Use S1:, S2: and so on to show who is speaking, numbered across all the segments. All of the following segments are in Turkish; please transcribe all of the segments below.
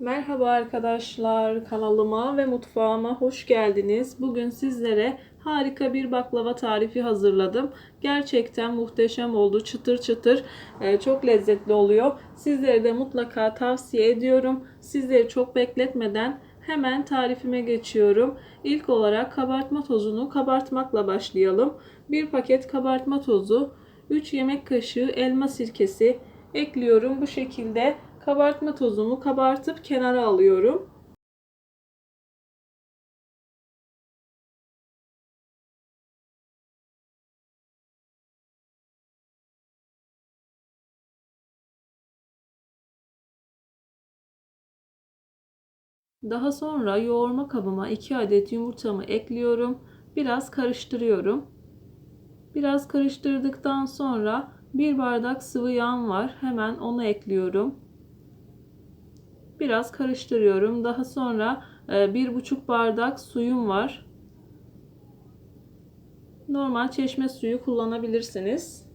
S1: Merhaba arkadaşlar, kanalıma ve mutfağıma hoş geldiniz. Bugün sizlere harika bir baklava tarifi hazırladım. Gerçekten muhteşem oldu, çıtır çıtır, e, çok lezzetli oluyor. Sizlere de mutlaka tavsiye ediyorum. Sizleri çok bekletmeden hemen tarifime geçiyorum. İlk olarak kabartma tozunu kabartmakla başlayalım. Bir paket kabartma tozu, 3 yemek kaşığı elma sirkesi ekliyorum. Bu şekilde kabartma tozumu kabartıp kenara alıyorum. Daha sonra yoğurma kabıma 2 adet yumurtamı ekliyorum. Biraz karıştırıyorum. Biraz karıştırdıktan sonra bir bardak sıvı yağım var. Hemen onu ekliyorum. Biraz karıştırıyorum. Daha sonra e, bir buçuk bardak suyum var. Normal çeşme suyu kullanabilirsiniz.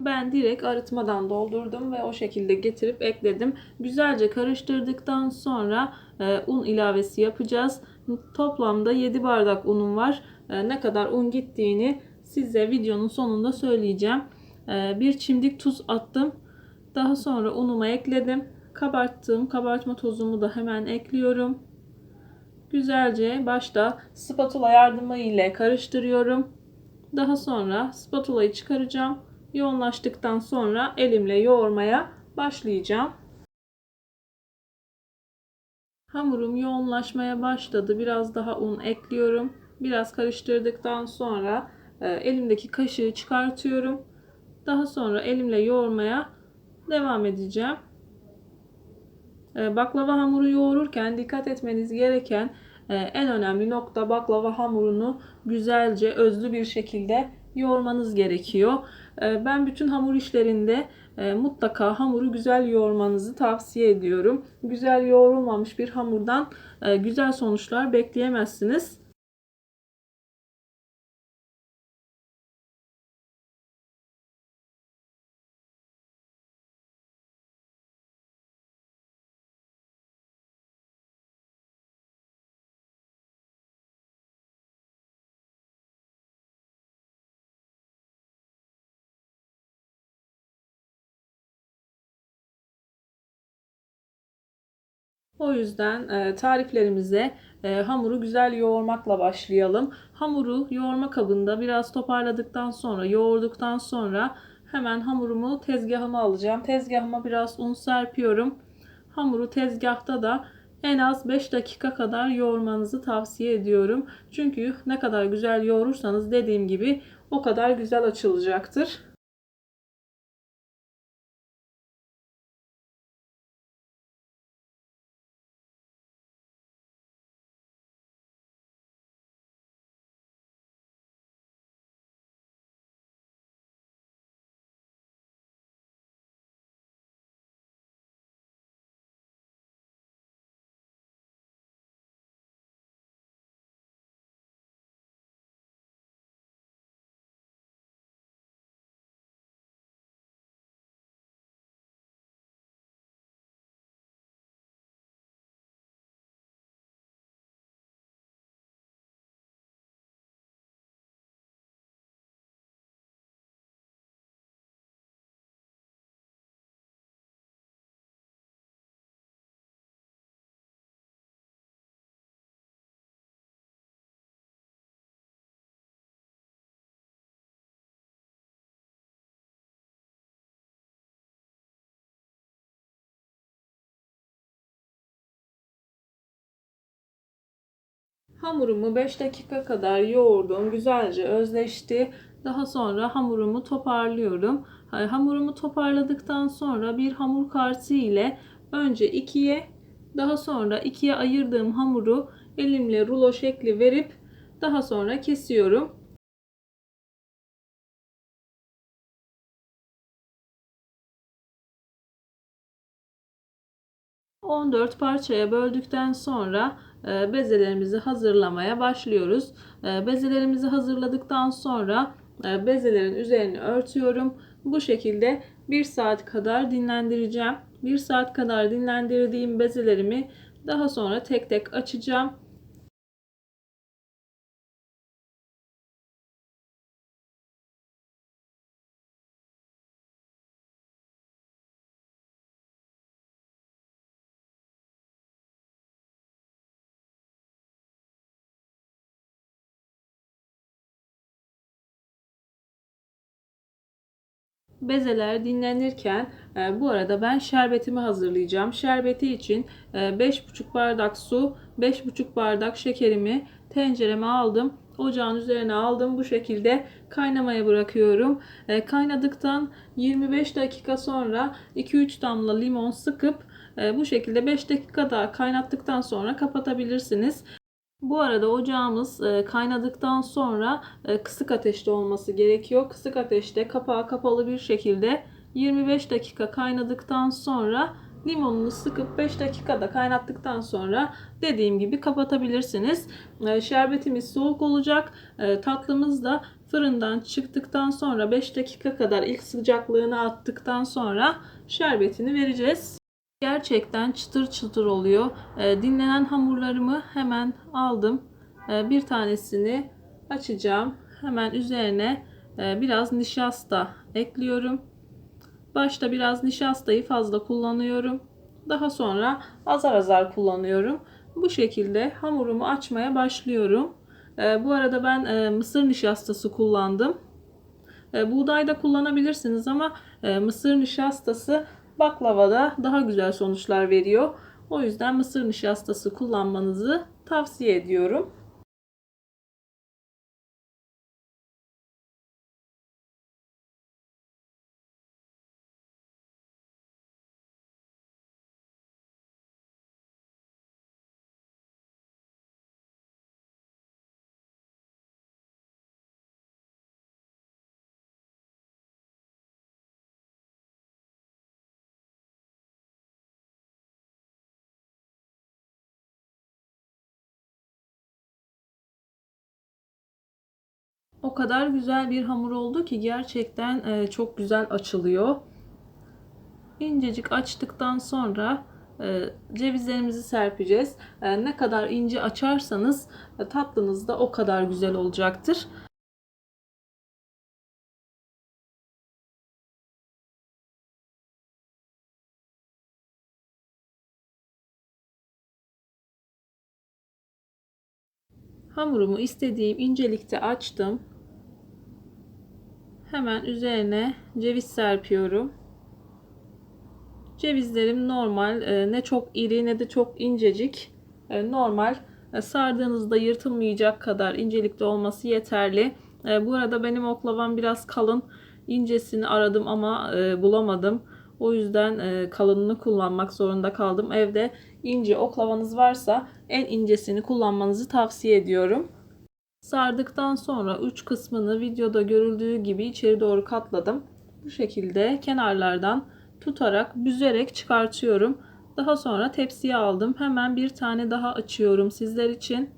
S1: Ben direkt arıtmadan doldurdum ve o şekilde getirip ekledim. Güzelce karıştırdıktan sonra e, un ilavesi yapacağız. Toplamda 7 bardak unum var. E, ne kadar un gittiğini size videonun sonunda söyleyeceğim. Bir çimdik tuz attım. Daha sonra unuma ekledim. Kabarttığım kabartma tozumu da hemen ekliyorum. Güzelce başta spatula yardımı ile karıştırıyorum. Daha sonra spatulayı çıkaracağım. Yoğunlaştıktan sonra elimle yoğurmaya başlayacağım. Hamurum yoğunlaşmaya başladı. Biraz daha un ekliyorum. Biraz karıştırdıktan sonra e, elimdeki kaşığı çıkartıyorum. Daha sonra elimle yoğurmaya devam edeceğim. E, baklava hamuru yoğururken dikkat etmeniz gereken e, en önemli nokta baklava hamurunu güzelce özlü bir şekilde yoğurmanız gerekiyor. E, ben bütün hamur işlerinde mutlaka hamuru güzel yoğurmanızı tavsiye ediyorum. Güzel yoğrulmamış bir hamurdan güzel sonuçlar bekleyemezsiniz. O yüzden e, tariflerimize e, hamuru güzel yoğurmakla başlayalım. Hamuru yoğurma kabında biraz toparladıktan sonra, yoğurduktan sonra hemen hamurumu tezgahıma alacağım. Tezgahıma biraz un serpiyorum. Hamuru tezgahta da en az 5 dakika kadar yoğurmanızı tavsiye ediyorum. Çünkü ne kadar güzel yoğurursanız dediğim gibi o kadar güzel açılacaktır. Hamurumu 5 dakika kadar yoğurdum. Güzelce özleşti. Daha sonra hamurumu toparlıyorum. Hamurumu toparladıktan sonra bir hamur kartı ile önce ikiye daha sonra ikiye ayırdığım hamuru elimle rulo şekli verip daha sonra kesiyorum. 14 parçaya böldükten sonra bezelerimizi hazırlamaya başlıyoruz. E, bezelerimizi hazırladıktan sonra e, bezelerin üzerini örtüyorum. Bu şekilde 1 saat kadar dinlendireceğim. 1 saat kadar dinlendirdiğim bezelerimi daha sonra tek tek açacağım. Bezeler dinlenirken e, bu arada ben şerbetimi hazırlayacağım. Şerbeti için e, 5,5 bardak su, 5,5 bardak şekerimi tencereme aldım. Ocağın üzerine aldım. Bu şekilde kaynamaya bırakıyorum. E, kaynadıktan 25 dakika sonra 2-3 damla limon sıkıp e, bu şekilde 5 dakika daha kaynattıktan sonra kapatabilirsiniz. Bu arada ocağımız e, kaynadıktan sonra e, kısık ateşte olması gerekiyor. Kısık ateşte kapağı kapalı bir şekilde 25 dakika kaynadıktan sonra limonunu sıkıp 5 dakikada kaynattıktan sonra dediğim gibi kapatabilirsiniz. E, şerbetimiz soğuk olacak. Tatlımız da fırından çıktıktan sonra 5 dakika kadar ilk sıcaklığını attıktan sonra şerbetini vereceğiz. Gerçekten çıtır çıtır oluyor. E, dinlenen hamurlarımı hemen aldım. E, bir tanesini açacağım. Hemen üzerine e, biraz nişasta ekliyorum. Başta biraz nişastayı fazla kullanıyorum. Daha sonra azar azar kullanıyorum. Bu şekilde hamurumu açmaya başlıyorum. E, bu arada ben e, mısır nişastası kullandım. Buğday da kullanabilirsiniz ama e, mısır nişastası baklavada daha güzel sonuçlar veriyor. O yüzden mısır nişastası kullanmanızı tavsiye ediyorum. O kadar güzel bir hamur oldu ki gerçekten e, çok güzel açılıyor. İncecik açtıktan sonra e, cevizlerimizi serpeceğiz. E, ne kadar ince açarsanız tatlınız da o kadar güzel olacaktır. Hamurumu istediğim incelikte açtım. Hemen üzerine ceviz serpiyorum. Cevizlerim normal, e, ne çok iri ne de çok incecik. E, normal e, sardığınızda yırtılmayacak kadar incelikte olması yeterli. Bu arada benim oklavam biraz kalın. İncesini aradım ama bulamadım. O yüzden kalınını kullanmak zorunda kaldım. Evde ince oklavanız varsa en incesini kullanmanızı tavsiye ediyorum. Sardıktan sonra uç kısmını videoda görüldüğü gibi içeri doğru katladım. Bu şekilde kenarlardan tutarak büzerek çıkartıyorum. Daha sonra tepsiye aldım. Hemen bir tane daha açıyorum sizler için.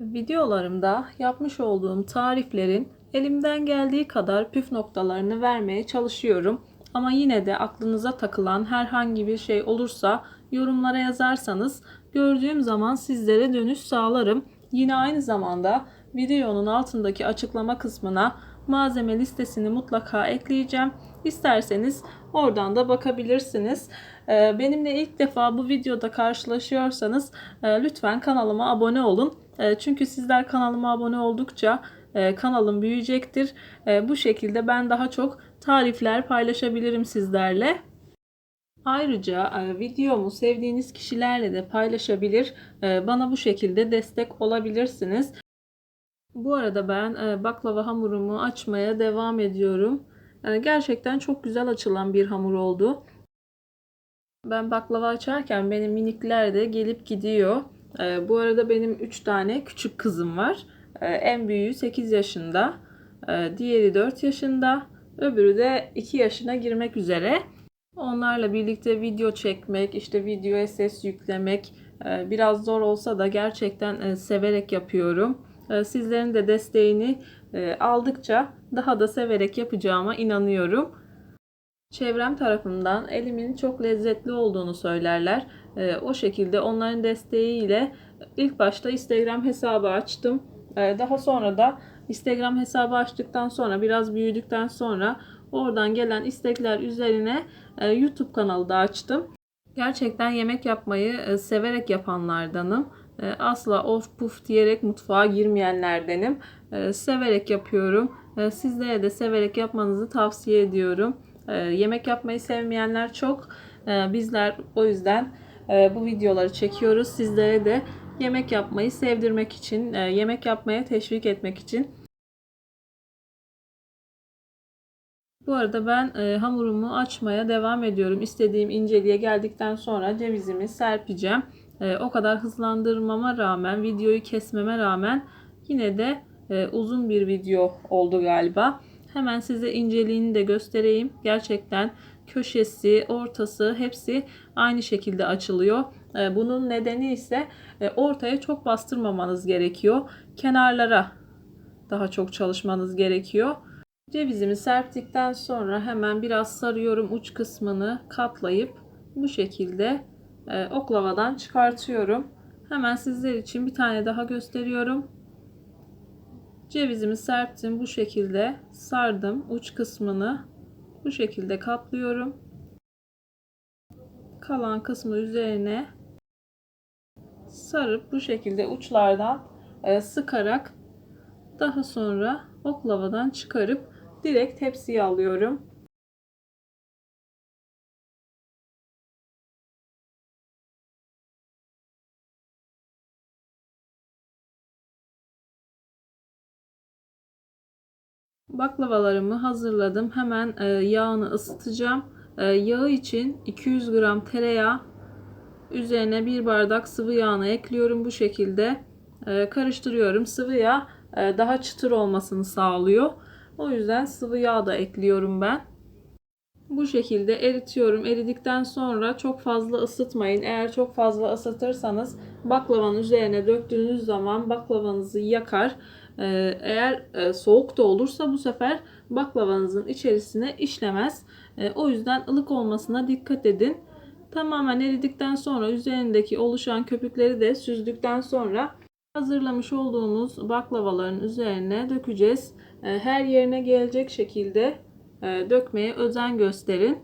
S1: Videolarımda yapmış olduğum tariflerin elimden geldiği kadar püf noktalarını vermeye çalışıyorum. Ama yine de aklınıza takılan herhangi bir şey olursa yorumlara yazarsanız gördüğüm zaman sizlere dönüş sağlarım. Yine aynı zamanda videonun altındaki açıklama kısmına malzeme listesini mutlaka ekleyeceğim. İsterseniz oradan da bakabilirsiniz. Ee, benimle ilk defa bu videoda karşılaşıyorsanız e, lütfen kanalıma abone olun. E, çünkü sizler kanalıma abone oldukça kanalım büyüyecektir. Bu şekilde ben daha çok tarifler paylaşabilirim sizlerle. Ayrıca e, videomu sevdiğiniz kişilerle de paylaşabilir, e, bana bu şekilde destek olabilirsiniz. Bu arada ben e, baklava hamurumu açmaya devam ediyorum. Gerçekten çok güzel açılan bir hamur oldu. Ben baklava açarken benim minikler de gelip gidiyor. Bu arada benim 3 tane küçük kızım var. En büyüğü 8 yaşında, diğeri 4 yaşında, öbürü de 2 yaşına girmek üzere. Onlarla birlikte video çekmek, işte videoya ses yüklemek e, biraz zor olsa da gerçekten e, severek yapıyorum. E, sizlerin de desteğini aldıkça daha da severek yapacağıma inanıyorum. Çevrem tarafından elimin çok lezzetli olduğunu söylerler. Ee, o şekilde onların desteğiyle ilk başta Instagram hesabı açtım. Ee, daha sonra da Instagram hesabı açtıktan sonra biraz büyüdükten sonra oradan gelen istekler üzerine e, YouTube kanalı da açtım. Gerçekten yemek yapmayı e, severek yapanlardanım. E, Asla of puf diyerek mutfağa girmeyenlerdenim. Severek yapıyorum. Sizlere de severek yapmanızı tavsiye ediyorum. Yemek yapmayı sevmeyenler çok. Bizler o yüzden bu videoları çekiyoruz. Sizlere de yemek yapmayı sevdirmek için, e, yemek yapmaya teşvik etmek için Bu arada ben e, hamurumu açmaya devam ediyorum. İstediğim inceliğe geldikten sonra cevizimi serpeceğim. E, o kadar hızlandırmama rağmen, videoyu kesmeme rağmen yine de uzun bir video oldu galiba. Hemen size inceliğini de göstereyim. Gerçekten köşesi, ortası hepsi aynı şekilde açılıyor. E, bunun nedeni ise e, ortaya çok bastırmamanız gerekiyor. Kenarlara daha çok çalışmanız gerekiyor. Cevizimi serptikten sonra hemen biraz sarıyorum uç kısmını katlayıp bu şekilde e, oklavadan çıkartıyorum. Hemen sizler için bir tane daha gösteriyorum. Cevizimi serptim bu şekilde sardım uç kısmını bu şekilde katlıyorum. Kalan kısmı üzerine sarıp bu şekilde uçlardan e, sıkarak daha sonra oklavadan çıkarıp direkt tepsiye alıyorum. Baklavalarımı hazırladım. Hemen e, yağını ısıtacağım. E, yağı için 200 gram tereyağı üzerine bir bardak sıvı yağını ekliyorum bu şekilde. E, karıştırıyorum. Sıvı yağ e, daha çıtır olmasını sağlıyor. O yüzden sıvı yağ da ekliyorum ben. Bu şekilde eritiyorum. Eridikten sonra çok fazla ısıtmayın. Eğer çok fazla ısıtırsanız baklavanın üzerine döktüğünüz zaman baklavanızı yakar. Ee, eğer e, soğuk da olursa bu sefer baklavanızın içerisine işlemez. Ee, o yüzden ılık olmasına dikkat edin. Tamamen eridikten sonra üzerindeki oluşan köpükleri de süzdükten sonra hazırlamış olduğumuz baklavaların üzerine dökeceğiz. Ee, her yerine gelecek şekilde e, dökmeye özen gösterin.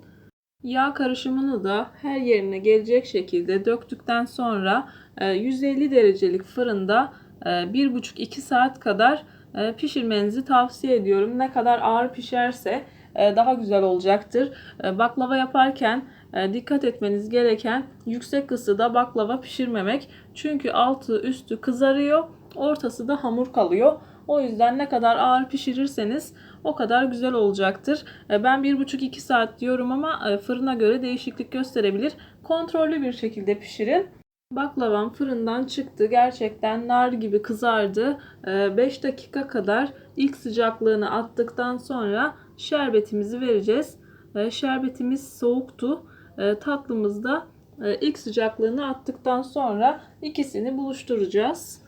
S1: Yağ karışımını da her yerine gelecek şekilde döktükten sonra 150 e, derecelik fırında 1,5-2 saat kadar e, pişirmenizi tavsiye ediyorum. Ne kadar ağır pişerse daha güzel olacaktır. Baklava yaparken dikkat etmeniz gereken yüksek ısıda baklava pişirmemek. Çünkü altı üstü kızarıyor, ortası da hamur kalıyor. O yüzden ne kadar ağır pişirirseniz o kadar güzel olacaktır. E, ben 1,5-2 saat diyorum ama e, fırına göre değişiklik gösterebilir. Kontrollü bir şekilde pişirin. Baklavam fırından çıktı. Gerçekten nar gibi kızardı. 5 e, dakika kadar ilk sıcaklığını attıktan sonra şerbetimizi vereceğiz. Şerbetimiz soğuktu. Tatlımız da ilk sıcaklığını attıktan sonra ikisini buluşturacağız.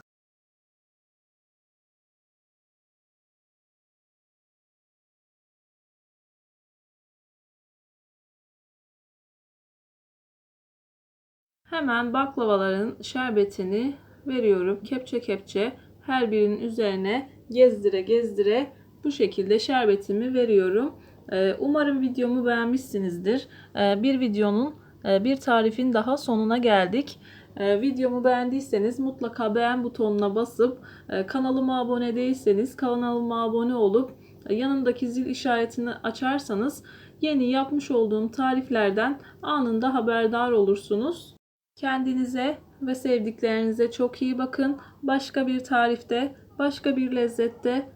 S1: Hemen baklavaların şerbetini veriyorum. Kepçe kepçe her birinin üzerine gezdire gezdire bu şekilde şerbetimi veriyorum. Ee, umarım videomu beğenmişsinizdir. Ee, bir videonun e, bir tarifin daha sonuna geldik. Ee, videomu beğendiyseniz mutlaka beğen butonuna basıp e, kanalıma abone değilseniz kanalıma abone olup e, yanındaki zil işaretini açarsanız yeni yapmış olduğum tariflerden anında haberdar olursunuz. Kendinize ve sevdiklerinize çok iyi bakın. Başka bir tarifte, başka bir lezzette